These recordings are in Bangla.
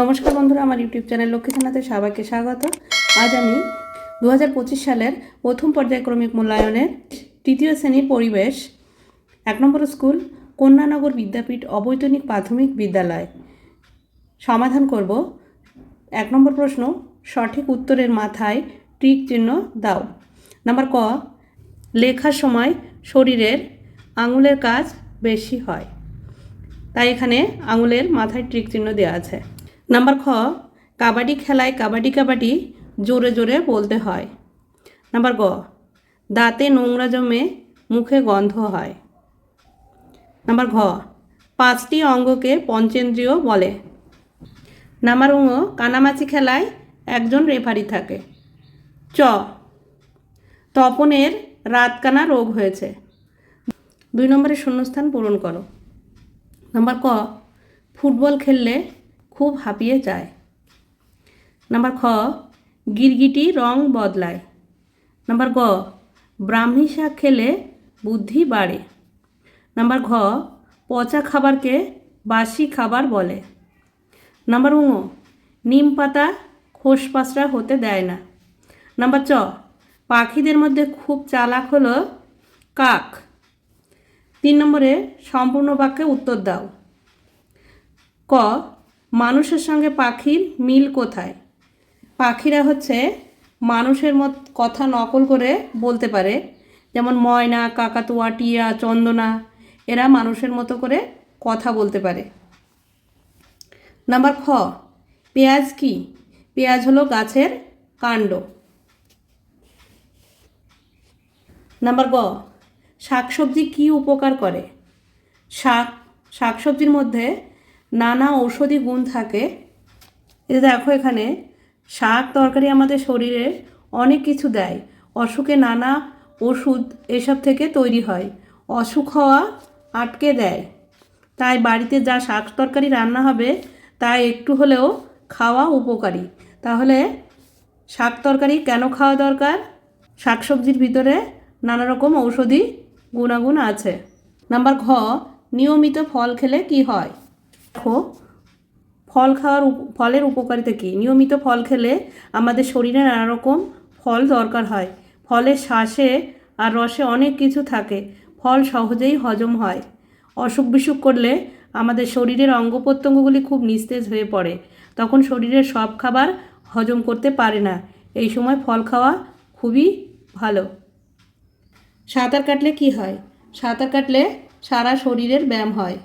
নমস্কার বন্ধুরা, আমার ইউটিউব চ্যানেল লক্ষ্মী থানাতে সবাইকে স্বাগত। আজ আমি দু হাজার পঁচিশ সালের প্রথম পর্যায়ক্রমিক মূল্যায়নের তৃতীয় শ্রেণির পরিবেশ, এক নম্বর স্কুল, কন্যানগর বিদ্যাপীঠ অবৈতনিক প্রাথমিক বিদ্যালয়। সমাধান করব। এক নম্বর প্রশ্ন, সঠিক উত্তরের মাথায় টিক চিহ্ন দাও। নাম্বার ক, লেখার সময় শরীরের আঙুলের কাজ বেশি হয়। তাই এখানে আঙুলের মাথায় ট্রিক চিহ্ন দেওয়া আছে। নাম্বার খ, কাবাডি খেলায় কাবাডি কাবাডি জোরে জোরে বলতে হয়। নাম্বার গ, দাঁতে নোংরা জমে মুখে গন্ধ হয়। নাম্বার ঘ, পাঁচটি অঙ্গকে পঞ্চেন্দ্রীয় বলে। নাম্বার উঙ কানামাছি খেলায় একজন রেফারি থাকে। চ, তপনের রাতকানা রোগ হয়েছে। দুই নম্বরের শূন্যস্থান পূরণ করো। নাম্বার ক, ফুটবল খেললে খুব হাঁপিয়ে যায়। নাম্বার খ, গিরগিটি রং বদলায়। নাম্বার গ, ব্রাহ্মী শাক খেলে বুদ্ধি বাড়ে। নাম্বার ঘ, পচা খাবারকে বাসি খাবার বলে। নাম্বার উঙ নিম পাতা খোসপাসরা হতে দেয় না। নাম্বার চ, পাখিদের মধ্যে খুব চালাক হলো কাক। তিন নম্বরে সম্পূর্ণ বাক্যে উত্তর দাও। ক মানুষের সঙ্গে পাখির মিল কোথায়? পাখিরা হচ্ছে মানুষের মত কথা নকল করে বলতে পারে। যেমন ময়না, কাকাতুয়া, টিয়া, চন্দনা, এরা মানুষের মতো করে কথা বলতে পারে। নাম্বার খ, পেঁয়াজ কি? পেঁয়াজ হলো গাছের কাণ্ড। নাম্বার গ, শাকসবজি কী উপকার করে? শাক, শাকসবজির মধ্যে নানা ঔষধি গুণ থাকে। এই দেখো এখানে, শাক তরকারি আমাদের শরীরে অনেক কিছু দেয়। অসুখে নানা ওষুধ এসব থেকে তৈরি হয়। অসুখ হওয়া আটকে দেয়। তাই বাড়িতে যা শাক তরকারি রান্না হবে, তা একটু হলেও খাওয়া উপকারী। তাহলে শাক তরকারি কেন খাওয়া দরকার? শাকসবজির ভিতরে নানা রকম ঔষধি গুণাগুণ আছে। নাম্বার ঘ, নিয়মিত ফল খেলে কি হয়? দেখো, ফল খাওয়ার ফলের উপকারিতা কী? নিয়মিত ফল খেলে আমাদের শরীরে নানা রকম ফল দরকার হয়। ফলের শ্বাসে আর রসে অনেক কিছু থাকে। ফল সহজেই হজম হয়। অসুখ বিসুখ করলে আমাদের শরীরের অঙ্গ প্রত্যঙ্গগুলি খুব নিস্তেজ হয়ে পড়ে। তখন শরীরের সব খাবার হজম করতে পারে না। এই সময় ফল খাওয়া খুবই ভালো। সাঁতার কাটলে কি হয়? সাঁতার কাটলে সারা শরীরের ব্যায়াম হয়।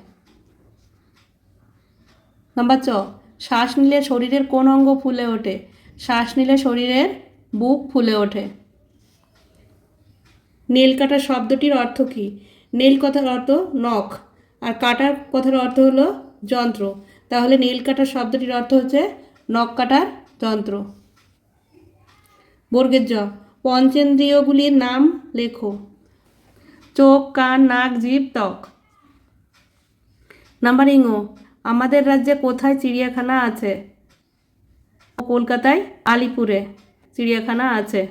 নাম্বার চ শ্বাস নিলে শরীরের কোন অঙ্গ ফুলে ওঠে? শ্বাস নিলে শরীরের বুক ফুলে ওঠে। নেল কাটা শব্দটির অর্থ কী? নেল কথার অর্থ নখ। আর কাটার কথার অর্থ হলো যন্ত্র। তাহলে নেল কাটার শব্দটির অর্থ হচ্ছে নখ কাটার যন্ত্র। বর্গের জ, পঞ্চেন্দ্রিয়গুলির নাম লেখো। চোখ, কান, নাক, জিভ, ত্বক। নাম্বার ইঙো আমাদের রাজ্যে কোথায় চিড়িয়াখানা আছে? কলকাতায় আলিপুরে চিড়িয়াখানা আছে।